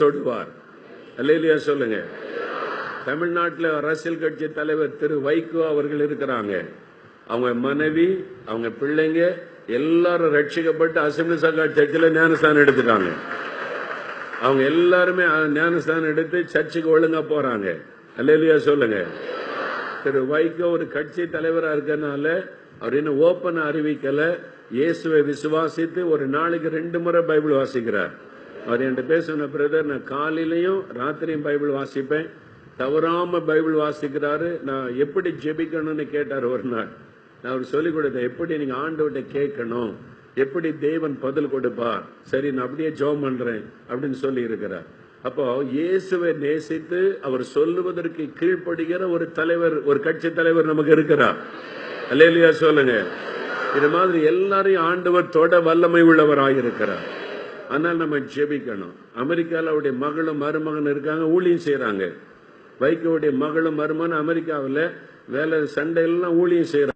தொடுவார். அல்லையா சொல்லுங்க. தமிழ்நாட்டில் அரசியல் கட்சி தலைவர் திரு வைகோ அவர்கள் இருக்கிறாங்க. அவங்க மனைவி அவங்க பிள்ளைங்க எல்லாரும் ரட்சிக்கப்பட்டு அசம்பிளி சங்கா சர்ச்சில் ஞானஸ்தானம் எடுத்துட்டாங்க. அவங்க எல்லாருமே ஞானஸ்தானம் எடுத்து சர்ச்சுக்கு ஒழுங்கா போறாங்க. அல்லையா சொல்லுங்க. திரு வைகோ ஒரு கட்சி தலைவரா இருக்கனால அவர் இன்னும் ஓப்பன் அறிவிக்கல. இயேசுவை விசுவாசித்து ஒரு நாளைக்கு ரெண்டு முறை பைபிள் வாசிக்கிறார். அவர் என்கிட்ட பேசின பிரதர் நான் காலையிலையும் ராத்திரியும் பைபிள் வாசிப்பேன். தவறாம பைபிள் வாசிக்கிறாரு. நான் எப்படி ஜெபிக்கணும்னு கேட்டார் ஒரு நாள். நான் அவர் சொல்லிக் கொடுத்தேன் எப்படி நீங்க ஆண்டவர்கிட்ட கேட்கணும்? எப்படி தேவன் பதில் கொடுப்பார்? சரி நான் அப்படியே ஜெபம் பண்றேன் அப்படின்னு சொல்லி இருக்கிறார். அப்போ இயேசுவை நேசித்து அவர் சொல்லுவதற்கு கீழ்ப்படுகிற ஒரு தலைவர் ஒரு கட்சி தலைவர் நமக்கு இருக்கிறார். அல்லையா சொல்லுங்க. இது மாதிரி எல்லாரையும் ஆண்டவர் தொட வல்லமை உள்ளவராக இருக்கிறார் ஆனால் நம்ம ஜெபிக்கணும். அமெரிக்காவில் அவருடைய மகளும் மருமகன் இருக்காங்க ஊழியம் செய்யறாங்க வைகோவுடைய மகளும் மருமகன் அமெரிக்காவில் வேலை சண்டை எல்லாம் ஊழியம் செய்கிறாங்க